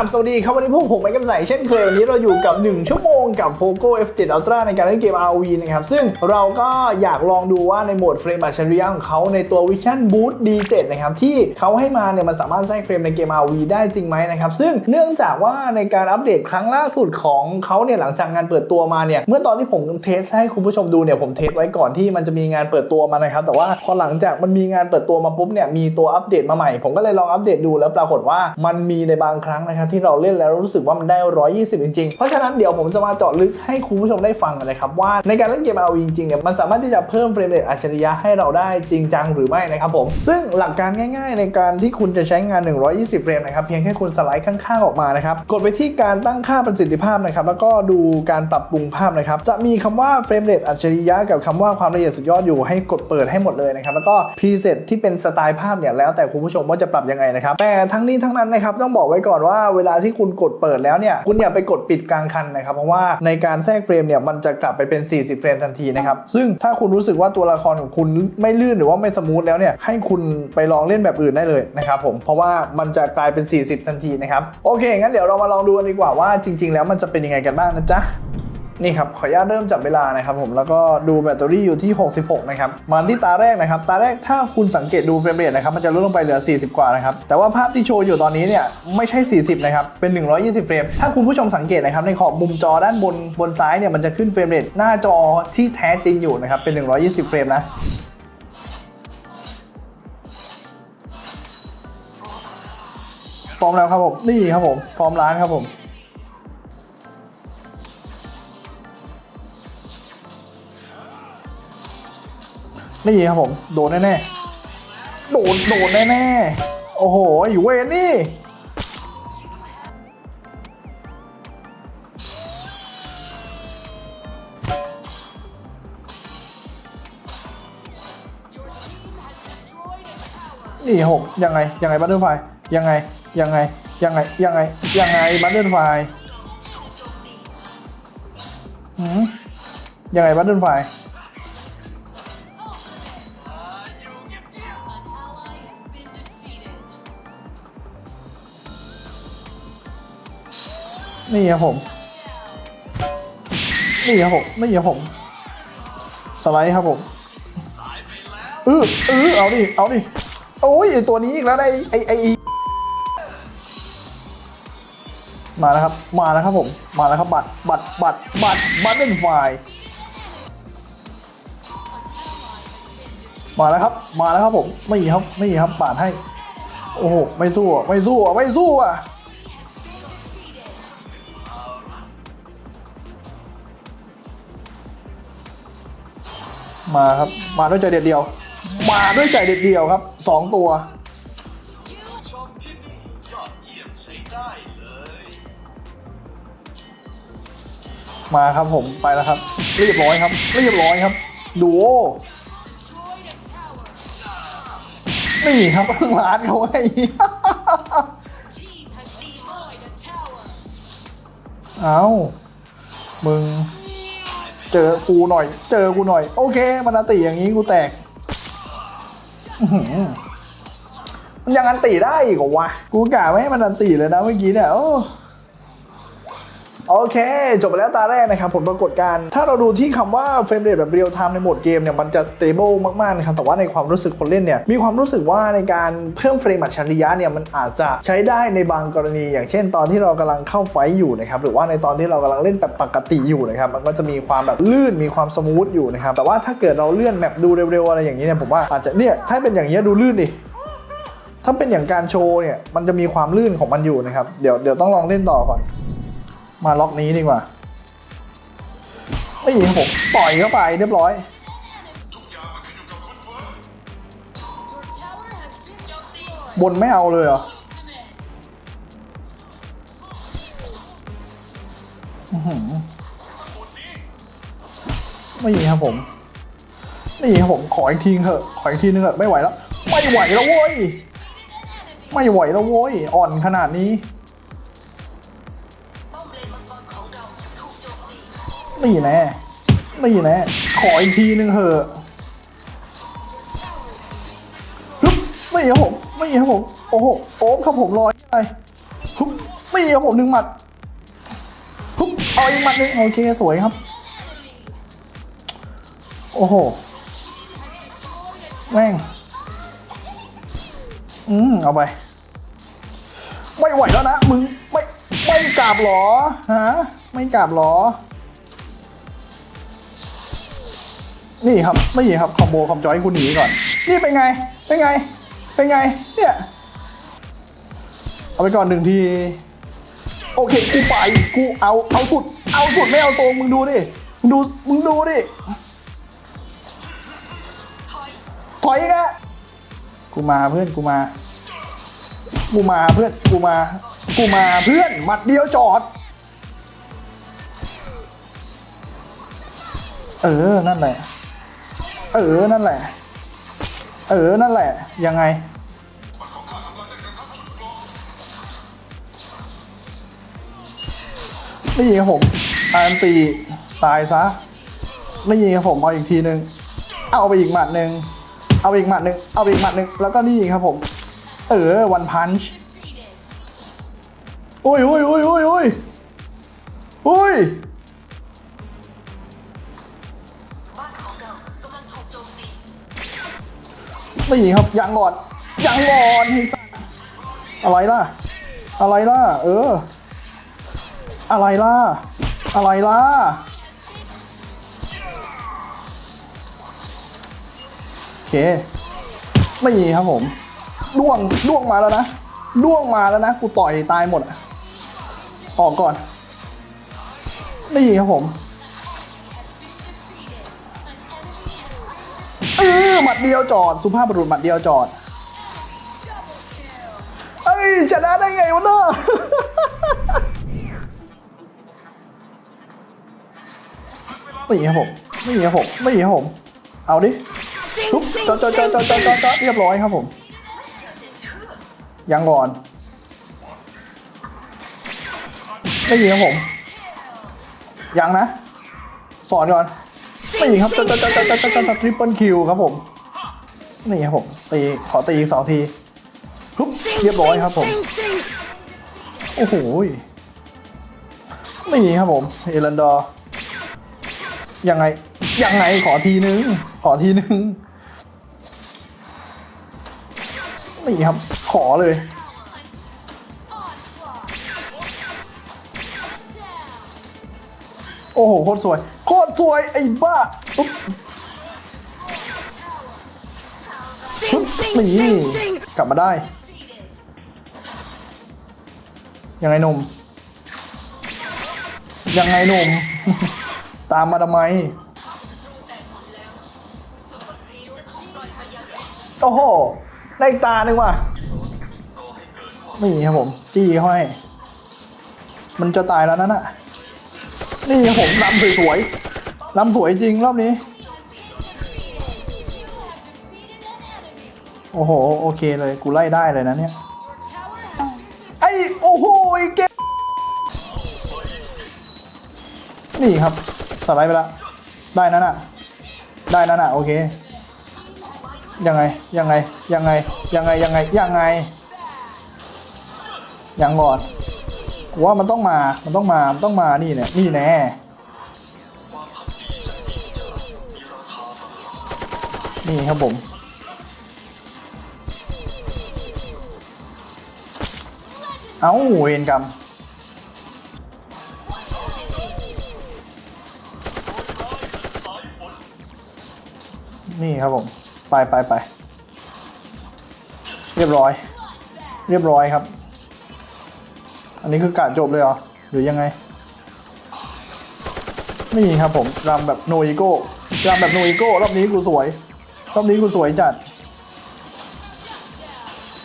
ราบสวัสดีครับ วันนี้พวกผมไปกับใส่เช่นเคย วันนี้เราอยู่กับ 1 ชั่วโมงกับ Poco F7 Ultra ในการเล่นเกม ROV นะครับ ซึ่งเราก็อยากลองดูว่าในโหมดเฟรมอัจฉริยะของเขาในตัว Vision Boost D7 นะครับ ที่เขาให้มาเนี่ยมันสามารถแทรกเฟรมในเกม ROV ได้จริงไหมนะครับ ซึ่งเนื่องจากว่าในการอัปเดตครั้งล่าสุดของเขาเนี่ยหลังจากงานเปิดตัวมาเนี่ยเมื่อตอนที่ผมเทสให้คุณผู้ชมดูเนี่ยผมเทสไว้ก่อนที่มันจะมีงานเปิดตัวมานะครับแต่ว่าพอหลังจากมันมีงานเปิดตัวมาปุ๊บเนี่ยมีตัวอัปเดตมาใหม่ ผมก็เลยลองอัปเดตดูแล้วปรากฏว่ามันมีในบางครั้งนะครับที่เราเล่นแล้วรู้สึกว่ามันได้ 120 จริงๆ เพราะฉะนั้นเดี๋ยวผมจะมาเจาะลึกให้คุณผู้ชมได้ฟังกันนะครับว่าในการเล่นเกม RV จริงๆเนี่ยมันสามารถที่จะเพิ่มเฟรมเรทอัจฉริยะให้เราได้จริงจังหรือไม่นะครับผมซึ่งหลักการง่ายๆ ในการที่คุณจะใช้งาน 120 เฟรมนะครับเพียงแค่คุณสไลด์ข้างๆออกมานะครับกดไปที่การตั้งค่าประสิทธิภาพนะครับแล้วก็ดูการปรับปรุงภาพนะครับจะมีคำว่าเฟรมเรทอัจฉริยะกับคำว่าความละเอียดสุดยอดอยู่ให้กดเปิดให้หมดเลยนะครับแล้วก็พรีเซตที่เป็นสไตล์ภาพเนี่ยแล้วแต่คุณผู้ชมว่าจะปรับยังไงนะครับแต่ทั้งนี้ทั้งนั้นนะครับต้องบอกไว้ก่อนว่าเวลาที่คุณกดเปิดแล้วเนี่ยคุณอย่าไปกดปิดกลางคันนะครับเพราะว่าในการแทรกเฟรมเนี่ยมันจะกลับไปเป็น 40 เฟรมทันทีนะครับซึ่งถ้าคุณรู้สึกว่าตัวละครของคุณไม่ลื่นหรือว่าไม่สมูทแล้วเนี่ยให้คุณไปลองเล่นแบบอื่นได้เลยนะครับผมเพราะว่ามันจะกลายเป็น 40 ทันทีนะครับโอเคงั้นเดี๋ยวเรามาลองดูกันดีกว่าว่าจริง ๆ แล้วมันจะเป็นยังไงกันบ้างนะจ๊ะ นี่ครับขออนุญาตเริ่มจับเวลานะครับผมแล้วก็ดูแบตเตอรี่อยู่ที่ 66 นะครับมาที่ตาแรกนะครับตาแรกถ้าคุณสังเกตดูเฟรมเรทนะครับมันจะลดลงไปเหลือ 40 กว่านะครับแต่ว่าภาพที่โชว์อยู่ตอนนี้เนี่ยไม่ใช่ 40 นะครับเป็น 120 เฟรม ถ้าคุณผู้ชมสังเกตนะครับในขอบมุมจอด้านบนบนซ้ายเนี่ยมันจะขึ้นเฟรมเรทหน้าจอที่แท้จริงอยู่นะครับเป็น 120 เฟรมนะพร้อมแล้วครับผมนี่ครับผมพร้อมร้านครับผม นี่ครับผม โดนแน่ๆ โดน โดนแน่ๆ โอ้โหไอ้เวนนี่ นี่ครับผมยังไง ยังไงบัตเตอร์ไฟยังไง ยังไง ยังไง ยังไง ยังไงบัตเตอร์ไฟหืมยังไงบัตเตอร์ไฟ นี่ครับผม นี่ครับผม นี่ครับผม สไลด์ครับผมเออเออเอาดิ เอาดิ โอ้ยไอตัวนี้อีกแล้วไอไอไอมาแล้วครับ มาแล้วครับผม มาแล้วครับบัตร บัตร บัตร บัตร บัตรเป็นไฟมาแล้วครับ มาแล้วครับผม ไม่ครับ ไม่ครับ ปาดให้ โอ้โห ไม่สู้อะ ไม่สู้อะ ไม่สู้อะ มาครับ มาด้วยใจเด็ดเดียว มาด้วยใจเด็ดเดียวครับสองตัวมาครับผมไปแล้วครับ เรียบร้อยครับ เรียบร้อยครับดูโอนี่ครับร้านเขาให้เอามึง เจอกูหน่อย เจอกูหน่อย โอเคมันอติอย่างนี้กูแตกมันยังอันติได้อีกเหรอวะ กูกะไม่ให้มันอันติเลยนะเมื่อกี้เนี่ยโอ้ โอเค จบไปแล้วตาแรกนะครับผลปรากฏการ์ถ้าเราดูที่คำว่าเฟรมเรทแบบเรียลไทม์ในโหมดเกมเนี่ยมันจะสเตเบิลมากๆนะครับแต่ว่าในความรู้สึกคนเล่นเนี่ยมีความรู้สึกว่าในการเพิ่มเฟรมอัจฉริยะเนี่ยมันอาจจะใช้ได้ในบางกรณี อย่างเช่น ตอนที่เรากำลังเข้าไฟอยู่นะครับหรือว่าในตอนที่เรากำลังเล่นแบบปกติอยู่นะครับมันก็จะมีความแบบลื่นมีความสมูทอยู่นะครับแต่ว่าถ้าเกิดเราเลื่อนแมปดูเร็วๆอะไรอย่างนี้เนี่ยผมว่าอาจจะเนี่ยถ้าเป็นอย่างนี้ยดูลื่นดิถ้าเป็นอย่างการโชว์เนี่ยมันจะมีความลื่นของมันอยู่นะครับเดี๋ยวเดี๋ยวต้องลองเล่นต่อก่อน มาล็อกนี้ดีกว่านี่ครับผมต่อยเข้าไปเรียบร้อย บนไม่เอาเลยเหรออื้อหือนี่ครับผม นี่ครับผม ขออีกทีเถอะขออีกทีนึงเถอะไม่ไหวแล้ว ไม่ไหวแล้วโว้ย ไม่ไหวแล้วโว้ย อ่อนขนาดนี้ นี่แน่นี่แน่ขออีกทีนึงเถอะฮึบนี่ครับผมนี่ครับผม โอ้โหโอ้ครับผมลอยไปฮึบนี่ครับผมหนึ่งหมัดปุ๊บเอาอีกหมัดหนึ่งโอเคสวยครับ โอ้โห แม่ง อืมเอาไป ไม่ไหวแล้วนะ มึง ไม่ ไม่กราบหรอ ฮะ ไม่กราบหรอ นี่ครับนี่ครับ คอมโบคอมจอยคุณหนีก่อน นี่เป็นไง เป็นไง เป็นไง เนี่ย เอาไปก่อนหนึ่งที โอเค กูไป กูเอา เอาสุด เอาสุดไม่เอาตรงมึงดูดิ มึงดู มึงดูดิ ถอยอีกนะกูมาเพื่อน กูมา กูมาเพื่อน กูมา กูมาเพื่อน หมัดเดียวจอดเออ นั่นแหละ เออ นั่นแหละ เออ นั่นแหละ ยังไง นี่ยิงผมอันตีตายซะ นี่ยิงผมเอาอีกทีหนึ่งเอาไปอีกหมัดหนึ่ง เอาอีกหมัดหนึ่ง เอาอีกหมัดหนึ่ง แล้วก็นี่ยิงครับผม เออ วันพันช์อุ้ยอุ้ยอุ้ยอุ้ยอุ้ยอุ้ย นี่ยิงครับยังก่อนยังก่อนไอ้สัสอะไรล่ะ อะไรล่ะ เออ อะไรล่ะ อะไรล่ะโอเคไม่มีครับผมด้วงด้วงมาแล้วนะด้วงมาแล้วนะ กูต่อยตายหมดอออกก่อนนี่ครับผม เออหมัดเดียวจอด สุภาพบุรุษหมัดเดียวจอดเอ้ยชนะได้ไงวะเนอะไม่ครับผมไม่ครับผมไม่ครับผม เอาดิทุบจอดจอดจอดจอดจอดจอดจอดเรียบร้อยครับผม ยังก่อนไม่ยิงครับผม ยังนะ สอนก่อน ไม่ยิงครับจอดจอดจอดจอดจอดจอดจอดทริปเปิลคิวครับผมนี่ครับผมตีขอตีอีกสองทีทุบเรียบร้อยครับผมโอ้โหยไม่มีครับผมเอรันดอร์ยังไงยังไงขอทีนึงขอทีนึงนี่ครับขอเลยโอ้โหโคตรสวยโคตร สวยไอ้บ้าปุ๊บปุ๊บนี่กลับมาได้ ยังไงหนุ่มยังไงหนุ่มตามมาทำไม โอ้โห ได้อีกตาหนึ่งว่ะ นี่ครับผม จี้เข้าให้ มันจะตายแล้วนั่นน่ะ นี่ครับผมลำสวยๆ ลำสวยจริงรอบนี้ โอ้โห โอเคเลย กูไล่ได้เลยนะเนี่ย ไอ้โอ้โหไอ้เกมนี่ครับ สไลด์ไปแล้วได้นั่นน่ะได้นั่นน่ะโอเค ยังไง ยังไง ยังไง ยังไง ยังไง ยังไง ยังก่อนว่ามันต้องมา มันต้องมา มันต้องมา นี่เนี่ย นี่แน่ นี่ครับผม เอาเวรกรรมนี่ครับผม ไปไปไป เรียบร้อย เรียบร้อยครับ อันนี้คือกะจบเลยเหรอ หรือยังไง นี่ครับผมรำแบบโนอิโก้รำแบบโนอิโก้รอบนี้กูสวย รอบนี้กูสวยจัด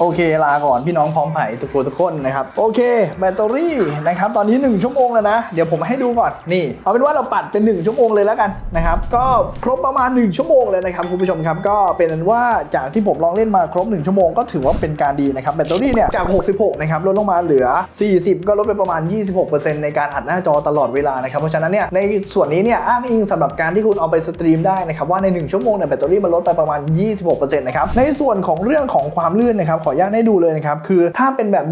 โอเคลาก่อนพี่น้องพร้อมไผ่ทุกคนทุกคนนะครับโอเค แบตเตอรี่นะครับตอนนี้ 1 ชั่วโมงแล้วนะ เดี๋ยวผมให้ดูก่อนนี่ เอาเป็นว่าเราปัดเป็น 1 ชั่วโมงเลยแล้วกันนะครับก็ครบประมาณ 1 ชั่วโมงเลยนะครับคุณผู้ชมครับก็เป็นอันว่าจากที่ผมลองเล่นมาครบ 1 ชั่วโมงก็ถือว่าเป็นการดีนะครับแบตเตอรี่เนี่ยจาก 66 นะครับลดลงมาเหลือ 40 ก็ลดไปประมาณ 26%ในการอัดหน้าจอตลอดเวลานะครับเพราะฉะนั้นเนี่ยในส่วนนี้เนี่ยอ้างอิงสำหรับการที่คุณเอาไปสตรีมได้นะครับว่าใน 1 ชั่วโมงเนี่ยแบตเตอรี่มันลดไปประมาณ 26%นะครับในส่วนของเรื่องของความลื่นนะครับออนุญาตให้ดูเลยนะครับ คือถ้าเป็นแบบ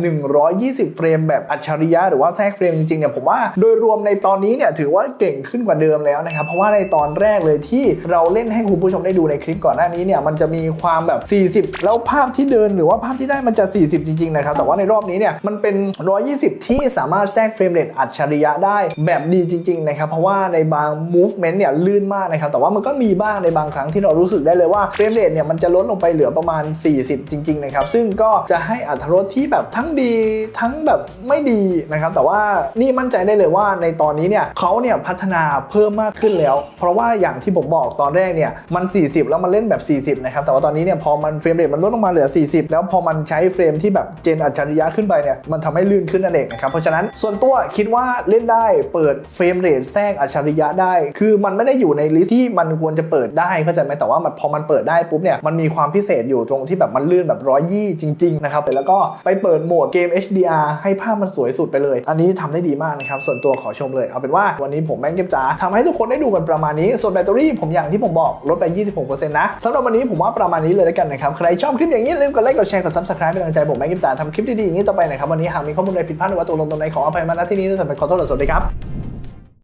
120 เฟรมแบบอัจฉริยะหรือว่าแทรกเฟรมจริงๆเนี่ยผมว่าโดยรวมในตอนนี้เนี่ยถือว่าเก่งขึ้นกว่าเดิมแล้วนะครับ เพราะว่าในตอนแรกเลยที่เราเล่นให้คุณผู้ชมได้ดูในคลิปก่อนหน้านี้เนี่ยมันจะมีความแบบ 40 แล้วภาพที่เดินหรือว่าภาพที่ได้มันจะ 40 จริงๆนะครับแต่ว่าในรอบนี้เนี่ยมันเป็น 120 ที่สามารถแทรกเฟรมเรทอัจฉริยะได้แบบดีจริงๆนะครับเพราะว่าในบาง movement เนี่ยลื่นมากนะครับแต่ว่ามันก็มีบ้างในบางครั้งที่เรารู้สึกได้เลยว่าเฟรมเรทเนี่ยมันจะลดลงไปเหลือประมาณ 40 จริงๆนะครับซึ่งก็จะให้อัตรสที่แบบทั้งดีทั้งแบบไม่ดีนะครับ แต่ว่านี่มั่นใจได้เลยว่าในตอนนี้เนี่ยเขาเนี่ยพัฒนาเพิ่มมากขึ้นแล้ว เพราะว่าอย่างที่ผมบอกตอนแรกเนี่ยมัน 40 แล้วมันเล่นแบบ 40 นะครับ แต่ว่าตอนนี้เนี่ยพอมันเฟรมเรทมันลดลงมาเหลือ 40 แล้วพอมันใช้เฟรมที่แบบเจนอัจฉริยะขึ้นไปเนี่ยมันทำให้ลื่นขึ้นนั่นเองนะครับ เพราะฉะนั้นส่วนตัวคิดว่าเล่นได้เปิดเฟรมเรทแทรกอัจฉริยะได้ คือมันไม่ได้อยู่ในลิสต์ที่มันควรจะเปิดได้เข้าใจไหมแต่ว่ามันพอมันเปิดได้ปุ๊บเนี่ยมันมีความพิเศษอยู่ตรงที่แบบมันลื่นแบบจริงๆนะครับแล้วก็ไปเปิดโหมดเกม HDR ให้ภาพมันสวยสุดไปเลย อันนี้ทำได้ดีมากนะครับ ส่วนตัวขอชมเลย เอาเป็นว่าวันนี้ผมแม่งเก็บจ๋าทำให้ทุกคนได้ดูกันประมาณนี้ ส่วนแบตเตอรี่ผมอย่างที่ผมบอกลดไป 26%นะสำหรับวันนี้ผมว่าประมาณนี้เลยแล้วกันนะครับ ใครชอบคลิปอย่างนี้ลืมกดไลค์กดแชร์กด subscribe เป็นกำลังใจผมแม่งเก็บจ๋าทำคลิปดีๆอย่างนี้ต่อไปนะครับวันนี้หากมีข้อมูลใดผิดพลาดหรือว่าตัวลงตรงไหนขออภัยมาณที่นี้ด้วยสำหรับขอโทษและสวัสดีครับ